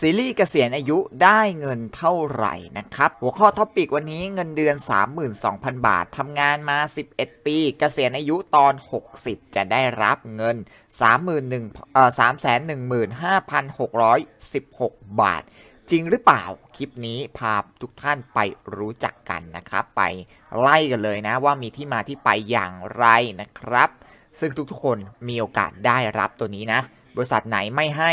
ซีรีส์เกษียณอายุได้เงินเท่าไหร่นะครับ หัวข้อท็อปิกวันนี้เงินเดือน 32,000 บาททำงานมา 11 ปีเกษียณอายุตอน 60 จะได้รับเงิน 31,000เอ่อ315,616 บาท จริงหรือเปล่า คลิปนี้พาทุกท่านไปรู้จักกันนะครับ ไปไล่กันเลยนะว่ามีที่มาที่ไปอย่างไรนะครับ ซึ่งทุกๆคนมีโอกาสได้รับตัวนี้นะ บริษัทไหนไม่ให้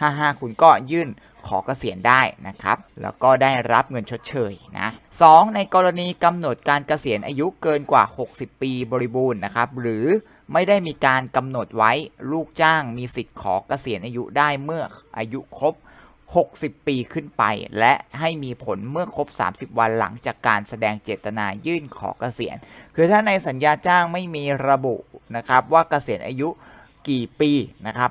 55 คุณก็ยื่นขอเกษียณได้นะครับ แล้วก็ได้รับเงินชดเชยนะ 2. ในกรณีกำหนดการเกษียณอายุเกินกว่า 60 ปีบริบูรณ์นะครับ หรือไม่ได้มีการกำหนดไว้ลูกจ้างมีสิทธิ์ขอเกษียณอายุได้เมื่ออายุครบ 60 ปีขึ้นไป และให้มีผลเมื่อครบ 30 วันหลังจากการแสดงเจตนายื่นขอเกษียณ คือถ้าในสัญญาจ้างไม่มีระบุนะครับว่าเกษียณอายุกี่ปีนะครับ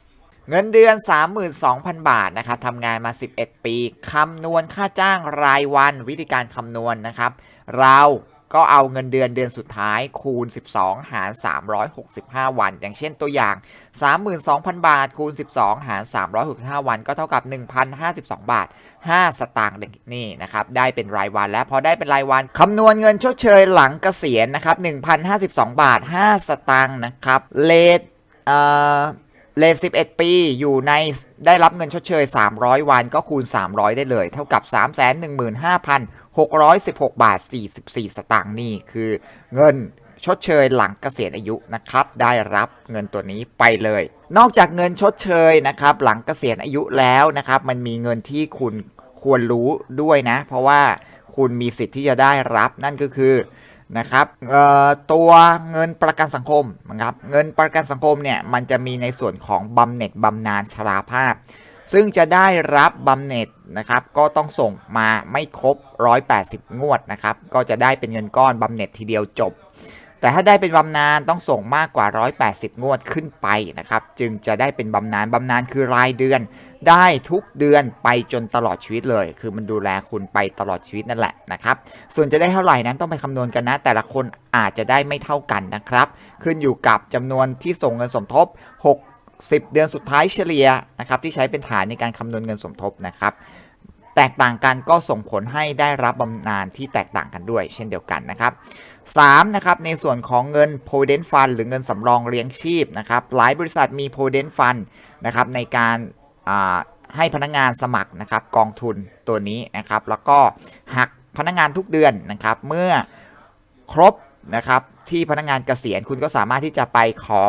เงินเดือน 32,000 บาทนะครับทำงานมา 11 ปีคำนวณค่าจ้างรายวัน วิธีการคำนวณนะครับ เราก็เอาเงินเดือนเดือนสุดท้ายคูณ 12 หาร 365 วัน อย่างเช่นตัวอย่าง 32,000 บาท คูณ 12 หาร 365 วัน ก็เท่ากับ 1,052 บาท 5 สตางค์นี่นะครับ ได้เป็นรายวันแล้วพอได้เป็นรายวันคำนวณเงินชดเชยหลังเกษียณนะครับ 1,052 บาท 5 สตางค์นะครับเลทเอ่อ เลท11 ปีอยู่ในได้รับเงินชดเชย 300 วันก็คูณ 300 ได้เลย เท่ากับ 315,616 บาท 44 สตางค์นี่คือเงินชดเชยหลังเกษียณอายุนะครับ ได้รับเงินตัวนี้ไปเลย นอกจากเงินชดเชยนะครับ หลังเกษียณอายุแล้วนะครับ มันมีเงินที่คุณควรรู้ด้วยนะ เพราะว่าคุณมีสิทธิ์ที่จะได้รับนั่นก็คือ นะครับตัวเงินประกันสังคมนะครับเงินประกันสังคมเนี่ยมันจะมีในส่วนของบำเหน็จบำนาญชราภาพ ซึ่งจะได้รับบำเหน็จนะครับก็ต้องส่งมาไม่ครบ 180 งวดนะครับก็จะได้เป็นเงินก้อนบำเหน็จทีเดียวจบ แต่ถ้าได้เป็นบำนาญต้องส่งมากกว่า 180 งวดขึ้นไปนะครับ จึงจะได้เป็นบำนาญบำนาญคือรายเดือน ได้ทุกเดือนไปจนตลอดชีวิตเลย คือมันดูแลคุณไปตลอดชีวิตนั่นแหละนะครับ ส่วนจะได้เท่าไหร่นั้นต้องไปคำนวณกันนะ แต่ละคนอาจจะได้ไม่เท่ากันนะครับ ขึ้นอยู่กับจำนวนที่ส่งเงินสมทบ60เดือนสุดท้ายเฉลี่ยนะครับที่ใช้เป็นฐานในการคำนวณเงินสมทบนะครับ แตกต่างกันก็ส่งผลให้ได้รับบำนาญที่แตกต่างกันด้วย เช่นเดียวกันนะครับ 3. นะครับในส่วนของเงิน provident fund หรือเงินสำรองเลี้ยงชีพนะครับหลายบริษัทมี provident fund นะครับในการให้พนักงานสมัครนะครับกองทุนตัวนี้นะครับแล้วก็หักพนักงานทุกเดือนนะครับเมื่อครบนะครับที่พนักงานเกษียณคุณก็สามารถที่จะไปขอ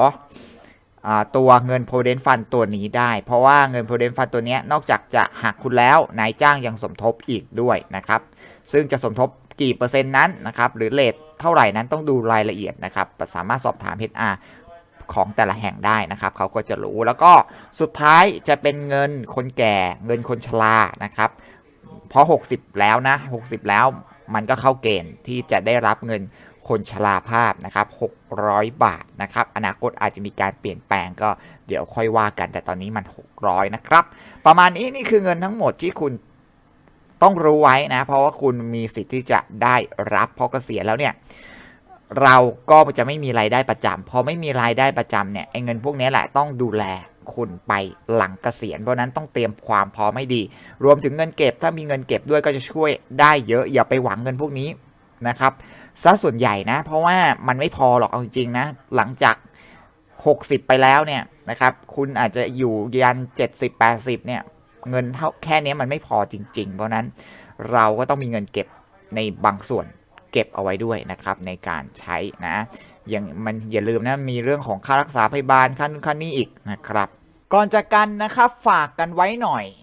ตัวเงิน provident fund ตัวนี้ได้ เพราะว่าเงิน provident fund ตัวนี้นอกจากจะหักคุณแล้วนายจ้างยังสมทบอีกด้วยนะครับ ซึ่งจะสมทบกี่เปอร์เซ็นต์นั้นนะครับ หรือเลทเท่าไหร่นั้นต้องดูรายละเอียดนะครับ สามารถสอบถาม HR ของแต่ละแห่งได้นะครับเขาก็จะรู้แล้วก็สุดท้ายจะเป็นเงินคนแก่ เงินคนชรานะครับเพราะ60 แล้วนะ 60 แล้วมันก็เข้าเกณฑ์ที่จะได้รับเงิน คนชราภาพนะครับ 600 บาทนะครับ อนาคตอาจจะมีการเปลี่ยนแปลงก็เดี๋ยวค่อยว่ากัน แต่ตอนนี้มัน 600 นะครับ ประมาณนี้นี่คือเงินทั้งหมดที่คุณต้องรู้ไว้นะ เพราะว่าคุณมีสิทธิ์ที่จะได้รับพอเกษียณแล้วเนี่ยเราก็จะไม่มีรายได้ประจำพอไม่มีรายได้ประจำเนี่ยไอ้เงินพวกนี้แหละต้องดูแลคุณไปหลังเกษียณเพราะฉะนั้นต้องเตรียมความพร้อมให้ดี รวมถึงเงินเก็บถ้ามีเงินเก็บด้วยก็จะช่วยได้เยอะอย่าไปหวังเงินพวกนี้ นะครับซะส่วนใหญ่นะ เพราะว่ามันไม่พอหรอกเอาจริงๆนะ หลังจาก 60 ไปแล้วเนี่ยนะครับคุณอาจจะอยู่ยัน 70 80เนี่ยเงินเท่าแค่นี้มันไม่พอจริง ๆ เพราะนั้นเราก็ต้องมีเงินเก็บในบางส่วนเก็บเอาไว้ด้วยนะครับในการใช้นะอย่างมันอย่าลืมนะมีเรื่องของค่ารักษาพยาบาลค่านู่นค่านี้อีกนะครับ ก่อนจากกันนะครับฝากกันไว้หน่อย